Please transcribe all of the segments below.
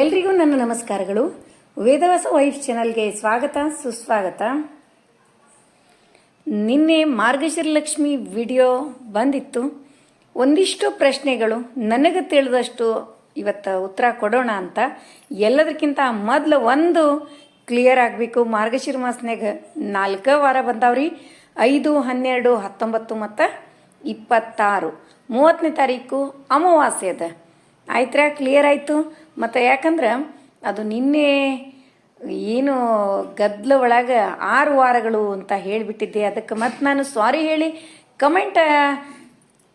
ಎಲ್ರಿಗೂ ನನ್ನ ನಮಸ್ಕಾರಗಳು. ವೇದವಾಸ ವೈಫ್ ಚಾನಲ್ಗೆ ಸ್ವಾಗತ, ಸುಸ್ವಾಗತ. ನಿನ್ನೆ ಮಾರ್ಗಶಿರ ಲಕ್ಷ್ಮಿ ವಿಡಿಯೋ ಬಂದಿತ್ತು. ಒಂದಿಷ್ಟು ಪ್ರಶ್ನೆಗಳು, ನನಗೆ ತಿಳಿದಷ್ಟು ಇವತ್ತು ಉತ್ತರ ಕೊಡೋಣ ಅಂತ. ಎಲ್ಲದಕ್ಕಿಂತ ಮೊದಲು ಒಂದು ಕ್ಲಿಯರ್ ಆಗಬೇಕು. ಮಾರ್ಗಶಿರ ಮಾಸನಾಗ ನಾಲ್ಕು ವಾರ ಬಂದಾವ್ರಿ. ಐದು, ಹನ್ನೆರಡು, ಹತ್ತೊಂಬತ್ತು ಮತ್ತು ಇಪ್ಪತ್ತಾರು. ಮೂವತ್ತನೇ ತಾರೀಕು ಅಮಾವಾಸ್ಯೆ ಅದ ಆಯ್ತಾ ಕ್ಲಿಯರ್ ಆಯಿತು? ಮತ್ತು ಯಾಕಂದ್ರೆ ಅದು ನಿನ್ನೆ ಏನು ಗದ್ದಲ ಒಳಗೆ ಆರು ವಾರಗಳು ಅಂತ ಹೇಳಿಬಿಟ್ಟಿದ್ದೆ. ಅದಕ್ಕೆ ಮತ್ತು ನಾನು ಸಾರಿ ಹೇಳಿ ಕಮೆಂಟ್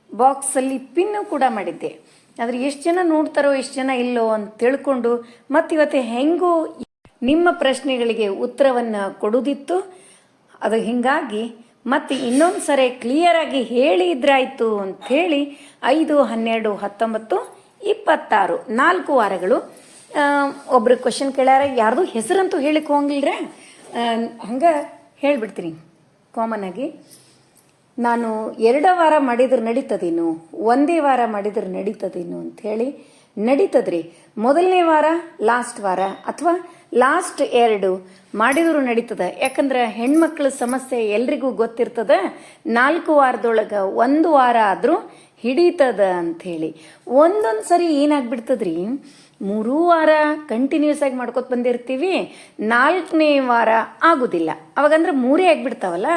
ಬಾಕ್ಸಲ್ಲಿ ಪಿನ್ನು ಕೂಡ ಮಾಡಿದ್ದೆ. ಆದರೆ ಎಷ್ಟು ಜನ ನೋಡ್ತಾರೋ, ಎಷ್ಟು ಜನ ಇಲ್ಲೋ ಅಂತ ತಿಳ್ಕೊಂಡು ಮತ್ತು ಇವತ್ತು ಹೆಂಗೂ ನಿಮ್ಮ ಪ್ರಶ್ನೆಗಳಿಗೆ ಉತ್ತರವನ್ನು ಕೊಡೋದಿತ್ತು. ಅದು ಹೀಗಾಗಿ ಮತ್ತು ಇನ್ನೊಂದು ಸರಿ ಕ್ಲಿಯರಾಗಿ ಹೇಳಿ ಇದ್ರಾಯಿತು ಅಂಥೇಳಿ ಐದು ಹನ್ನೆರಡು ಹತ್ತೊಂಬತ್ತು ಇಪ್ಪತ್ತಾರು, ನಾಲ್ಕು ವಾರಗಳು. ಒಬ್ರು ಕ್ವಶನ್ ಕೇಳ್ಯಾರ, ಯಾರ್ದು ಹೆಸರಂತೂ ಹೇಳಕ್ಕೆ ಹೋಗಿಲ್ರ. ಹಂಗೆ ಹೇಳ್ಬಿಡ್ತೀನಿ ಕಾಮನ್ ಆಗಿ. ನಾನು ಎರಡು ವಾರ ಮಾಡಿದ್ರೆ ನಡೀತದೇನು? ಒಂದೇ ವಾರ ಮಾಡಿದ್ರೆ ನಡೀತದೇನು ಅಂಥೇಳಿ ನಡೀತದ್ರಿ. ಮೊದಲನೇ ವಾರ ಲಾಸ್ಟ್ ವಾರ ಅಥವಾ ಲಾಸ್ಟ್ ಎರಡು ಮಾಡಿದ್ರು ನಡೀತದ. ಯಾಕಂದ್ರೆ ಹೆಣ್ಮಕ್ಳ ಸಮಸ್ಯೆ ಎಲ್ರಿಗೂ ಗೊತ್ತಿರ್ತದ. ನಾಲ್ಕು ವಾರದೊಳಗೆ ಒಂದು ವಾರ ಆದರೂ ಹಿಡಿತದ ಅಂಥೇಳಿ. ಒಂದೊಂದು ಸರಿ ಏನಾಗ್ಬಿಡ್ತದ್ರಿ? ಮೂರೂ ವಾರ ಕಂಟಿನ್ಯೂಸ್ ಆಗಿ ಮಾಡ್ಕೊತ ಬಂದಿರ್ತೀವಿ, ನಾಲ್ಕನೇ ವಾರ ಆಗೋದಿಲ್ಲ. ಅವಾಗಂದ್ರೆ ಮೂರೇ ಆಗಿಬಿಡ್ತಾವಲ್ಲ?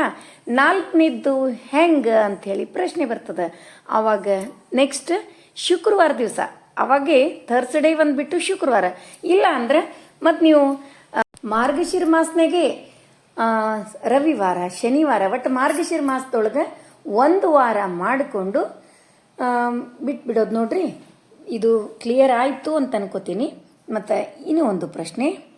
ನಾಲ್ಕನೇದ್ದು ಹೆಂಗೆ ಅಂಥೇಳಿ ಪ್ರಶ್ನೆ ಬರ್ತದೆ. ಆವಾಗ ನೆಕ್ಸ್ಟ್ ಶುಕ್ರವಾರ ದಿವಸ. ಅವಾಗೆ ಥರ್ಸ್ಡೇ ಬಂದುಬಿಟ್ಟು ಶುಕ್ರವಾರ. ಇಲ್ಲ ಅಂದ್ರೆ ಮತ್ತು ನೀವು ಮಾರ್ಗಶಿರ ಮಾಸನಾಗೆ ರವಿವಾರ, ಶನಿವಾರ, ಒಟ್ಟು ಮಾರ್ಗಶಿರ ಮಾಸದೊಳಗೆ ಒಂದು ವಾರ ಮಾಡಿಕೊಂಡು ಬಿಟ್ಬಿಡೋದು ನೋಡ್ರಿ. ಇದು ಕ್ಲಿಯರ್ ಆಯಿತು ಅಂತ ಅನ್ಕೋತೀನಿ. ಮತ್ತು ಇನ್ನೂ ಒಂದು ಪ್ರಶ್ನೆ.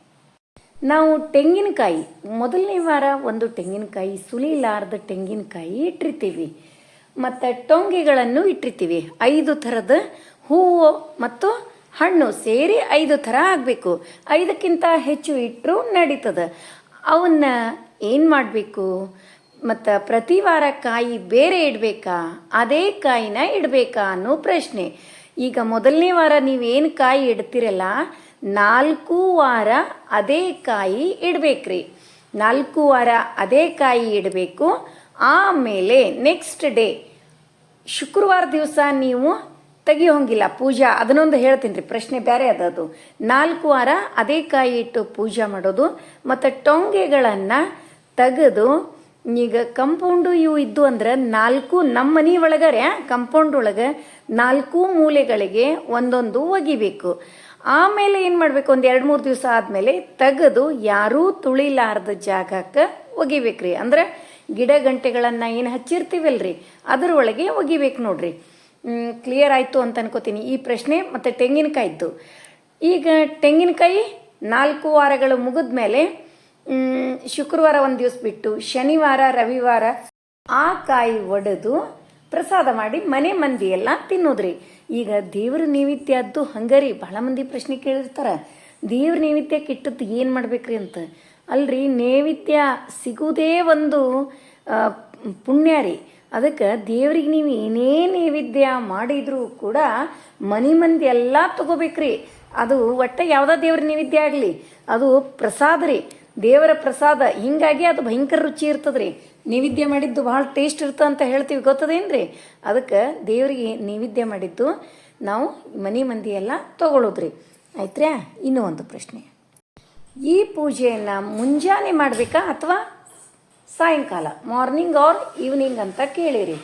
ನಾವು ತೆಂಗಿನಕಾಯಿ, ಮೊದಲನೇ ವಾರ ಒಂದು ತೆಂಗಿನಕಾಯಿ, ಸುಲಿಲಾರ್ದ ತೆಂಗಿನಕಾಯಿ ಇಟ್ಟಿರ್ತೀವಿ. ಮತ್ತು ಟೊಂಗೆಗಳನ್ನು ಇಟ್ಟಿರ್ತೀವಿ. ಐದು ಥರದ ಹೂವು ಮತ್ತು ಹಣ್ಣು ಸೇರಿ ಐದು ಥರ ಆಗಬೇಕು. ಐದಕ್ಕಿಂತ ಹೆಚ್ಚು ಇಟ್ಟರು ನಡೀತದೆ. ಅವನ್ನ ಏನು ಮಾಡಬೇಕು? ಮತ್ತು ಪ್ರತಿ ವಾರ ಕಾಯಿ ಬೇರೆ ಇಡಬೇಕಾ? ಅದೇ ಕಾಯಿನ ಇಡಬೇಕಾ ಅನ್ನೋ ಪ್ರಶ್ನೆ. ಈಗ ಮೊದಲನೇ ವಾರ ನೀವೇನು ಕಾಯಿ ಇಡ್ತಿರಲ್ಲ, ನಾಲ್ಕು ವಾರ ಅದೇ ಕಾಯಿ ಇಡಬೇಕ್ರಿ. ನಾಲ್ಕು ವಾರ ಅದೇ ಕಾಯಿ ಇಡಬೇಕು. ಆಮೇಲೆ ನೆಕ್ಸ್ಟ್ ಡೇ, ಶುಕ್ರವಾರ ದಿವಸ ನೀವು ತೆಗಿಯೋಂಗಿಲ್ಲ ಪೂಜಾ. ಅದನ್ನೊಂದು ಹೇಳ್ತೀನಿ ರೀ ಪ್ರಶ್ನೆ ಬೇರೆ ಅದು. ನಾಲ್ಕು ವಾರ ಅದೇ ಕಾಯಿ ಇಟ್ಟು ಪೂಜೆ ಮಾಡೋದು, ಮತ್ತು ಟೊಂಗೆಗಳನ್ನು ತೆಗೆದು ಈಗ ಕಂಪೌಂಡು ಇವು ಇದ್ದು ಅಂದ್ರೆ ನಾಲ್ಕು ನಮ್ಮ ಮನೆ ಒಳಗರೆ ಕಂಪೌಂಡ್ ಒಳಗೆ ನಾಲ್ಕು ಮೂಲೆಗಳಿಗೆ ಒಂದೊಂದು ಒಗಿಬೇಕು. ಆಮೇಲೆ ಏನು ಮಾಡಬೇಕು? ಒಂದು ಎರಡು ಮೂರು ದಿವಸ ಆದಮೇಲೆ ತೆಗೆದು ಯಾರೂ ತುಳಿಲಾರ್ದ ಜಾಗಕ್ಕೆ ಒಗಿಬೇಕ್ರಿ. ಅಂದ್ರೆ ಗಿಡ ಗಂಟೆಗಳನ್ನು ಏನು ಹಚ್ಚಿರ್ತೀವಲ್ರಿ? ಅದರೊಳಗೆ ಒಗಿಬೇಕು ನೋಡ್ರಿ. ಕ್ಲಿಯರ್ ಆಯಿತು ಅಂತ ಅನ್ಕೋತೀನಿ. ಈ ಪ್ರಶ್ನೆ ಮತ್ತು ತೆಂಗಿನಕಾಯಿದ್ದು ಈಗ ತೆಂಗಿನಕಾಯಿ ನಾಲ್ಕು ವಾರಗಳು ಮುಗಿದ ಮೇಲೆ ಶುಕ್ರವಾರ ಒಂದು ದಿವಸ ಬಿಟ್ಟು ಶನಿವಾರ, ರವಿವಾರ ಆ ಕಾಯಿ ಒಡೆದು ಪ್ರಸಾದ ಮಾಡಿ ಮನೆ ಮಂದಿ ಎಲ್ಲ ತಿನ್ನೋದ್ರಿ. ಈಗ ದೇವ್ರ ನೈವೇದ್ಯದ್ದು ಹಂಗರಿ ಬಹಳ ಮಂದಿ ಪ್ರಶ್ನೆ ಕೇಳಿರ್ತಾರ. ದೇವ್ರ ನೈವೇದ್ಯ ಇಟ್ಟದ್ದು ಏನು ಮಾಡ್ಬೇಕ್ರಿ ಅಂತ? ಅಲ್ರಿ, ನೈವೇದ್ಯ ಸಿಗುವುದೇ ಒಂದು ಪುಣ್ಯ ರೀ. ಅದಕ್ಕೆ ದೇವ್ರಿಗೆ ನೀವು ಏನೇ ನೈವೇದ್ಯ ಮಾಡಿದರೂ ಕೂಡ ಮನೆ ಮಂದಿ ಎಲ್ಲ ತಗೋಬೇಕ್ರಿ. ಅದು ಒಟ್ಟ ಯಾವುದೋ ದೇವ್ರ ನೈವೇದ್ಯ ಆಗಲಿ, ಅದು ಪ್ರಸಾದ ರೀ. ದೇವರ ಪ್ರಸಾದ, ಹಿಂಗಾಗಿ ಅದು ಭಯಂಕರ ರುಚಿ ಇರ್ತದ್ರಿ. ನೈವೇದ್ಯ ಮಾಡಿದ್ದು ಭಾಳ ಟೇಸ್ಟ್ ಇರ್ತದೆ ಅಂತ ಹೇಳ್ತೀವಿ, ಗೊತ್ತದೇನ್ರಿ? ಅದಕ್ಕೆ ದೇವರಿಗೆ ನೈವೇದ್ಯ ಮಾಡಿದ್ದು ನಾವು ಮನೆ ಮಂದಿ ಎಲ್ಲ ತಗೊಳ್ಳೋದ್ರಿ ಆಯ್ತ್ರ್ಯಾ? ಇನ್ನೂ ಒಂದು ಪ್ರಶ್ನೆ. ಈ ಪೂಜೆಯನ್ನು ಮುಂಜಾನೆ ಮಾಡಬೇಕಾ ಅಥವಾ ಸಾಯಂಕಾಲ? ಮಾರ್ನಿಂಗ್ ಆರ್ ಈವ್ನಿಂಗ್ ಅಂತ ಕೇಳಿರಿ.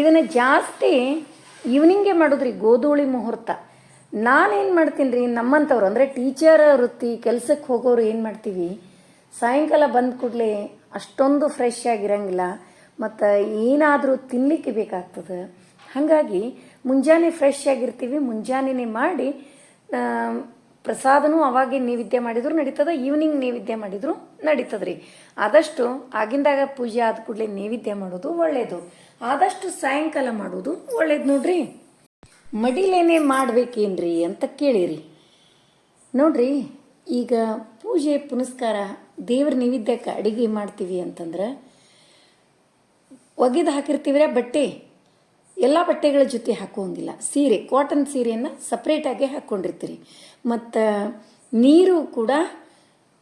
ಇದನ್ನು ಜಾಸ್ತಿ ಈವ್ನಿಂಗೇ ಮಾಡೋದ್ರಿ, ಗೋಧೂಳಿ ಮುಹೂರ್ತ. ನಾನೇನು ಮಾಡ್ತೀನಿ ರೀ ನಮ್ಮಂಥವ್ರು ಅಂದರೆ ಟೀಚರ್ ವೃತ್ತಿ ಕೆಲಸಕ್ಕೆ ಹೋಗೋರು ಏನು ಮಾಡ್ತೀವಿ? ಸಾಯಂಕಾಲ ಬಂದ ಕೂಡಲೇ ಅಷ್ಟೊಂದು ಫ್ರೆಶ್ ಆಗಿರಂಗಿಲ್ಲ, ಮತ್ತು ಏನಾದರೂ ತಿನ್ನಲಿಕ್ಕೆ ಬೇಕಾಗ್ತದೆ. ಹಾಗಾಗಿ ಮುಂಜಾನೆ ಫ್ರೆಶ್ ಆಗಿರ್ತೀವಿ, ಮುಂಜಾನೆನೇ ಮಾಡಿ ಪ್ರಸಾದನೂ ಅವಾಗೆ ನೈವೇದ್ಯ ಮಾಡಿದ್ರು ನಡೀತದ ಈವ್ನಿಂಗ್ ನೈವೇದ್ಯ ಮಾಡಿದ್ರು ನಡೀತದ್ರಿ. ಆದಷ್ಟು ಆಗಿಂದಾಗ ಪೂಜೆ ಆದ ಕೂಡಲೇ ನೈವೇದ್ಯ ಮಾಡೋದು ಒಳ್ಳೆಯದು ಆದಷ್ಟು ಸಾಯಂಕಾಲ ಮಾಡೋದು ಒಳ್ಳೇದು ನೋಡ್ರಿ. ಮಡಿಲೇನೆ ಮಾಡ್ಬೇಕೇನ್ರಿ ಅಂತ ಕೇಳಿರಿ. ನೋಡ್ರಿ, ಈಗ ಪೂಜೆ ಪುನಸ್ಕಾರ ದೇವ್ರ ನೈವೇದ್ಯಕ್ಕೆ ಅಡಿಗೆ ಮಾಡ್ತೀವಿ ಅಂತಂದ್ರೆ, ಒಗೆದು ಹಾಕಿರ್ತೀವ್ರ ಬಟ್ಟೆ. ಎಲ್ಲ ಬಟ್ಟೆಗಳ ಜೊತೆ ಹಾಕುವಂಗಿಲ್ಲ ಸೀರೆ ಕಾಟನ್ ಸೀರೆಯನ್ನು ಸಪ್ರೇಟಾಗಿ ಹಾಕ್ಕೊಂಡಿರ್ತೀರಿ ಮತ್ತು ನೀರು ಕೂಡ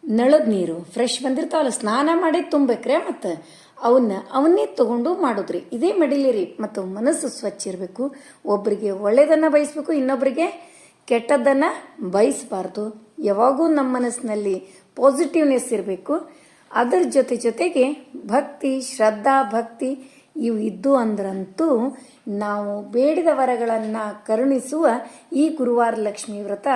ನಳದ ನೀರು ಫ್ರೆಶ್ ಬಂದಿರ್ತಾವಲ್ಲ, ಸ್ನಾನ ಮಾಡಿ ತುಂಬೇಕ್ರೆ ಮತ್ತು ಅವನ್ನ ಅವನ್ನೇ ತಗೊಂಡು ಮಾಡೋದ್ರಿ. ಇದೇ ಮಡಿಲಿರಿ, ಮತ್ತು ಮನಸ್ಸು ಸ್ವಚ್ಛ ಇರಬೇಕು. ಒಬ್ಬರಿಗೆ ಒಳ್ಳೆಯದನ್ನು ಬಯಸ್ಬೇಕು ಇನ್ನೊಬ್ಬರಿಗೆ ಕೆಟ್ಟದ್ದನ್ನು ಬಯಸಬಾರ್ದು. ಯಾವಾಗೂ ನಮ್ಮ ಮನಸ್ಸಿನಲ್ಲಿ ಪಾಸಿಟಿವ್ನೆಸ್ ಇರಬೇಕು. ಅದರ ಜೊತೆ ಜೊತೆಗೆ ಭಕ್ತಿ, ಶ್ರದ್ಧಾ, ಭಕ್ತಿ ಇವು ಇದ್ದು ಅಂದ್ರಂತೂ ನಾವು ಬೇಡಿದ ವರಗಳನ್ನು ಕರುಣಿಸುವ ಈ ಗುರುವಾರ ಲಕ್ಷ್ಮಿ ವ್ರತ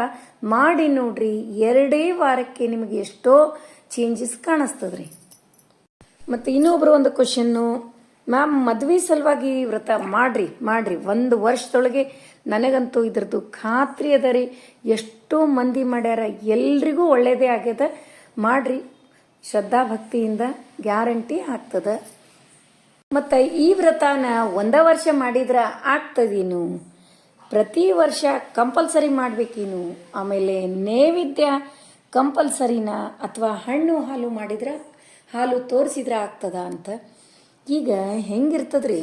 ಮಾಡಿ ನೋಡ್ರಿ. ಎರಡೇ ವಾರಕ್ಕೆ ನಿಮಗೆ ಎಷ್ಟೋ ಚೇಂಜಸ್ ಕಾಣಿಸ್ತದ್ರಿ. ಮತ್ತು ಇನ್ನೊಬ್ರು ಒಂದು ಕ್ವಶನ್ನು ಮ್ಯಾಮ್ ಮದುವೆ ಸಲುವಾಗಿ ವ್ರತ ಮಾಡ್ರಿ ಮಾಡ್ರಿ. ಒಂದು ವರ್ಷದೊಳಗೆ ನನಗಂತೂ ಇದ್ರದ್ದು ಖಾತ್ರಿ ಅದ ರೀ. ಎಷ್ಟೋ ಮಂದಿ ಮಾಡ್ಯಾರ. ಎಲ್ರಿಗೂ ಒಳ್ಳೆಯದೇ ಆಗ್ಯದ. ಮಾಡ್ರಿ. ಶ್ರದ್ಧಾಭಕ್ತಿಯಿಂದ ಗ್ಯಾರಂಟಿ ಆಗ್ತದ. ಮತ್ತು ಈ ವ್ರತನ ಒಂದ ವರ್ಷ ಮಾಡಿದ್ರೆ ಆಗ್ತದೇನು? ಪ್ರತಿ ವರ್ಷ ಕಂಪಲ್ಸರಿ ಮಾಡಬೇಕೇನು? ಆಮೇಲೆ ನೈವೇದ್ಯ ಕಂಪಲ್ಸರಿನ ಅಥವಾ ಹಣ್ಣು ಹಾಲು ಮಾಡಿದ್ರೆ ಹಾಲು ತೋರಿಸಿದ್ರೆ ಆಗ್ತದ ಅಂತ. ಈಗ ಹೆಂಗಿರ್ತದ್ರಿ?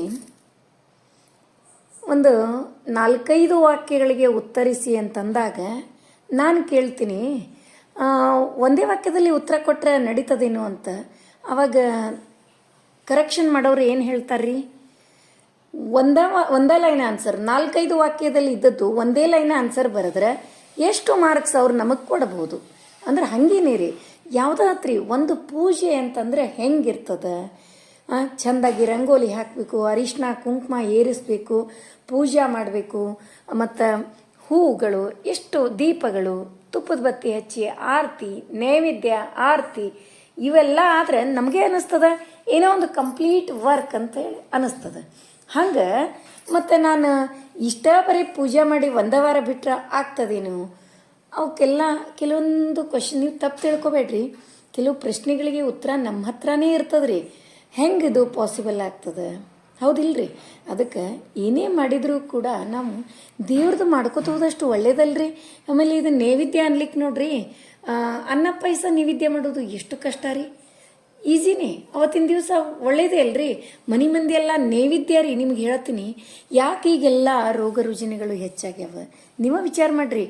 ಒಂದು ನಾಲ್ಕೈದು ವಾಕ್ಯಗಳಿಗೆ ಉತ್ತರಿಸಿ ಅಂತಂದಾಗ ನಾನು ಕೇಳ್ತೀನಿ. ಒಂದೇ ವಾಕ್ಯದಲ್ಲಿ ಉತ್ತರ ಕೊಟ್ಟರೆ ನಡೀತದೇನು ಅಂತ? ಅವಾಗ ಕರೆಕ್ಷನ್ ಮಾಡೋರು ಏನು ಹೇಳ್ತಾರ್ರಿ? ಒಂದ ಒಂದೇ ಲೈನ್ ಆನ್ಸರ್ ನಾಲ್ಕೈದು ವಾಕ್ಯದಲ್ಲಿ ಇದ್ದದ್ದು ಒಂದೇ ಲೈನ್ ಆನ್ಸರ್ ಬರೆದ್ರೆ ಎಷ್ಟು ಮಾರ್ಕ್ಸ್ ಅವ್ರು ನಮಗೆ ಕೊಡಬಹುದು ಅಂದ್ರೆ ಹಂಗೇನೇ ರೀ ಯಾವುದಾತ್ರಿ ಒಂದು ಪೂಜೆ ಅಂತಂದ್ರೆ ಹೆಂಗಿರ್ತದೆ? ಚೆಂದಾಗಿ ರಂಗೋಲಿ ಹಾಕಬೇಕು ಅರಿಶಿನ ಕುಂಕುಮ ಏರಿಸ್ಬೇಕು, ಪೂಜೆ ಮಾಡಬೇಕು, ಮತ್ತು ಹೂವುಗಳು, ಎಷ್ಟು ದೀಪಗಳು ತುಪ್ಪದ ಬತ್ತಿ ಹಚ್ಚಿ, ಆರತಿ, ನೈವೇದ್ಯ, ಆರತಿ, ಇವೆಲ್ಲ ಆದ್ರೆ ನಮಗೆ ಅನ್ನಿಸ್ತದ ಏನೋ ಒಂದು ಕಂಪ್ಲೀಟ್ ವರ್ಕ್ ಅಂತ ಹೇಳಿ ಅನ್ನಿಸ್ತದ ಹಂಗೆ ಮತ್ತು ನಾನು ಇಷ್ಟ ಬರೀ ಪೂಜೆ ಮಾಡಿ ಒಂದೇ ವಾರ ಬಿಟ್ಟರೆ ಆಗ್ತದೇನು? ಅವಕ್ಕೆಲ್ಲ ಕೆಲವೊಂದು ಕ್ವಶನ್ ನೀವು ತಪ್ಪು ತಿಳ್ಕೊಬೇಡ್ರಿ. ಕೆಲವು ಪ್ರಶ್ನೆಗಳಿಗೆ ಉತ್ತರ ನಮ್ಮ ಹತ್ರನೇ ಇರ್ತದ್ರಿ. ಹೆಂಗೆ ಇದು ಪಾಸಿಬಲ್ ಆಗ್ತದೆ? ಹೌದಿಲ್ರಿ. ಅದಕ್ಕೆ ಏನೇ ಮಾಡಿದರೂ ಕೂಡ ನಾವು ದೇವ್ರದ್ದು ಮಾಡ್ಕೋತ ಹೋದಷ್ಟು ಒಳ್ಳೇದಲ್ರಿ. ಆಮೇಲೆ ಇದು ನೈವೇದ್ಯ ಅನ್ಲಿಕ್ಕೆ ನೋಡ್ರಿ. ಅನ್ನ ಪಾಯಸ ನೈವೇದ್ಯ ಮಾಡೋದು ಎಷ್ಟು ಕಷ್ಟ ರೀ. ಈಸಿನೇ. ಅವತ್ತಿನ ದಿವಸ ಒಳ್ಳೇದೇ ಅಲ್ರಿ? ಮನೆ ಮಂದಿ ಎಲ್ಲ ನೈವೇದ್ಯ ರೀ, ನಿಮ್ಗೆ ಹೇಳ್ತೀನಿ. ಯಾಕೆ ಈಗೆಲ್ಲ ರೋಗ ರುಜಿನಗಳು ಹೆಚ್ಚಾಗ್ಯಾವ? ನಿಮ್ಮ ವಿಚಾರ ಮಾಡ್ರಿ.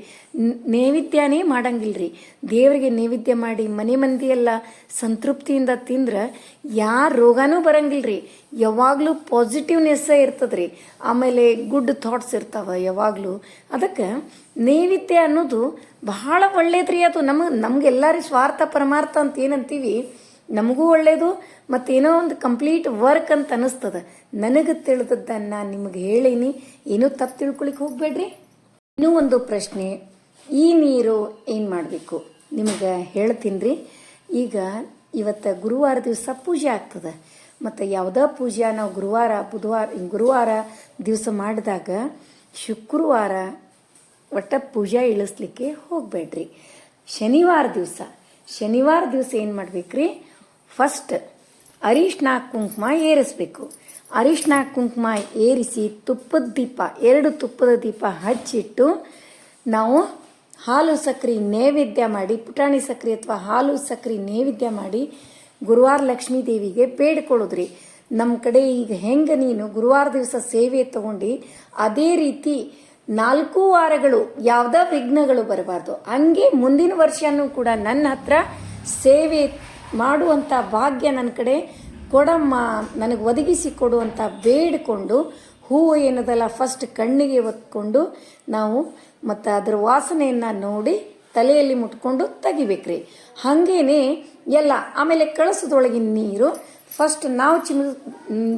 ನೈವೇದ್ಯನೇ ಮಾಡಂಗಿಲ್ರಿ. ದೇವರಿಗೆ ನೈವೇದ್ಯ ಮಾಡಿ ಮನೆ ಮಂದಿ ಎಲ್ಲ ಸಂತೃಪ್ತಿಯಿಂದ ತಿಂದ್ರೆ ಯಾರ ರೋಗನೂ ಬರಂಗಿಲ್ರಿ. ಯಾವಾಗಲೂ ಪಾಸಿಟಿವ್ನೆಸ್ ಇರ್ತದ್ರಿ. ಆಮೇಲೆ ಗುಡ್ ಥಾಟ್ಸ್ ಇರ್ತಾವ ಯಾವಾಗಲೂ. ಅದಕ್ಕೆ ನೈವೇದ್ಯ ಅನ್ನೋದು ಬಹಳ ಒಳ್ಳೇದ್ರಿ. ಅದು ನಮಗೆ, ನಮಗೆಲ್ಲರಿ ಸ್ವಾರ್ಥ ಪರಮಾರ್ಥ ಅಂತ ಏನಂತೀವಿ ನಮಗೂ ಒಳ್ಳೆಯದು ಮತ್ತೇನೋ ಒಂದು ಕಂಪ್ಲೀಟ್ ವರ್ಕ್ ಅಂತ ಅನ್ನಿಸ್ತದೆ. ನನಗೆ ತಿಳಿದದ್ದನ್ನು ನಿಮಗೆ ಹೇಳೀನಿ. ಏನೂ ತಪ್ಪು ತಿಳ್ಕೊಳಿಕ್ಕೆ ಹೋಗಬೇಡ್ರಿ. ಇನ್ನೂ ಒಂದು ಪ್ರಶ್ನೆ. ಈ ನೀರು ಏನು ಮಾಡಬೇಕು? ನಿಮಗೆ ಹೇಳ್ತೀನಿ ರೀ ಈಗ ಇವತ್ತು ಗುರುವಾರ ದಿವಸ ಪೂಜೆ ಆಗ್ತದೆ. ಮತ್ತು ಯಾವುದೋ ಪೂಜೆ? ನಾವು ಗುರುವಾರ, ಬುಧವಾರ ಗುರುವಾರ ದಿವಸ ಮಾಡಿದಾಗ ಶುಕ್ರವಾರ ಒಟ್ಟ ಪೂಜೆ ಇಳಿಸ್ಲಿಕ್ಕೆ ಹೋಗಬೇಡ್ರಿ. ಶನಿವಾರ ದಿವಸ. ಶನಿವಾರ ದಿವಸ ಏನು ಮಾಡ್ಬೇಕ್ರಿ? ಫಸ್ಟ್ ಅರಿಶಿನ ಕುಂಕುಮ ಏರಿಸಬೇಕು. ಅರಿಶಿನ ಕುಂಕುಮ ಏರಿಸಿ ತುಪ್ಪದ ದೀಪ, ಎರಡು ತುಪ್ಪದ ದೀಪ ಹಚ್ಚಿಟ್ಟು ನಾವು ಹಾಲು ಸಕ್ರಿ ನೈವೇದ್ಯ ಮಾಡಿ, ಪುಟಾಣಿ ಸಕ್ರಿ ಅಥವಾ ಹಾಲು ಸಕ್ರಿ ನೈವೇದ್ಯ ಮಾಡಿ ಗುರುವಾರ ಲಕ್ಷ್ಮೀ ದೇವಿಗೆ ಬೇಡ್ಕೊಳ್ಳೋದ್ರಿ. ನಮ್ಮ ಕಡೆ ಈಗ ಹೆಂಗೆ ನೀನು ಗುರುವಾರ ದಿವಸ ಸೇವೆ ತಗೊಂಡು, ಅದೇ ರೀತಿ ನಾಲ್ಕು ವಾರಗಳು ಯಾವುದೇ ವಿಘ್ನಗಳು ಬರಬಾರ್ದು. ಹಂಗೆ ಮುಂದಿನ ವರ್ಷನೂ ಕೂಡ ನನ್ನ ಹತ್ರ ಸೇವೆ ಮಾಡುವಂಥ ಭಾಗ್ಯ ನನ್ನ ಕಡೆ. ಕೊಡಮ್ಮ, ನನಗೆ ಒದಗಿಸಿ ಕೊಡು ಅಂತ ಬೇಡಿಕೊಂಡು, ಹೂವು ಏನದಲ್ಲ ಫಸ್ಟ್ ಕಣ್ಣಿಗೆ ಒತ್ಕೊಂಡು, ನಾವು ಮತ್ತು ಅದರ ವಾಸನೆಯನ್ನು ನೋಡಿ ತಲೆಯಲ್ಲಿ ಮುಟ್ಕೊಂಡು ತೆಗಿಬೇಕ್ರಿ. ಹಾಗೇನೆ ಎಲ್ಲ, ಆಮೇಲೆ ಕಳಸದೊಳಗಿನ ನೀರು ಫಸ್ಟ್ ನಾವು ಚಿಮ್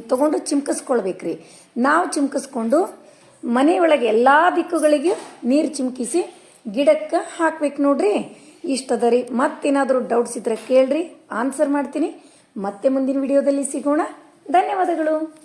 ತೊಗೊಂಡು ತಗೊಂಡು ಚಿಮ್ಕಿಸ್ಕೊಳ್ಬೇಕ್ರಿ. ನಾವು ಚಿಮ್ಕಿಸ್ಕೊಂಡು ಮನೆಯೊಳಗೆ ಎಲ್ಲ ದಿಕ್ಕುಗಳಿಗೆ ನೀರು ಚಿಮ್ಕಿಸಿ ಗಿಡಕ್ಕೆ ಹಾಕ್ಬೇಕು ನೋಡ್ರಿ. ಇಷ್ಟದ ರೀ. ಮತ್ತೇನಾದರೂ ಡೌಟ್ಸ್ ಇದ್ರೆ ಕೇಳ್ರಿ. ಆನ್ಸರ್ ಮಾಡ್ತೀನಿ. ಮತ್ತೆ ಮುಂದಿನ ವಿಡಿಯೋದಲ್ಲಿ ಸಿಗೋಣ. ಧನ್ಯವಾದಗಳು.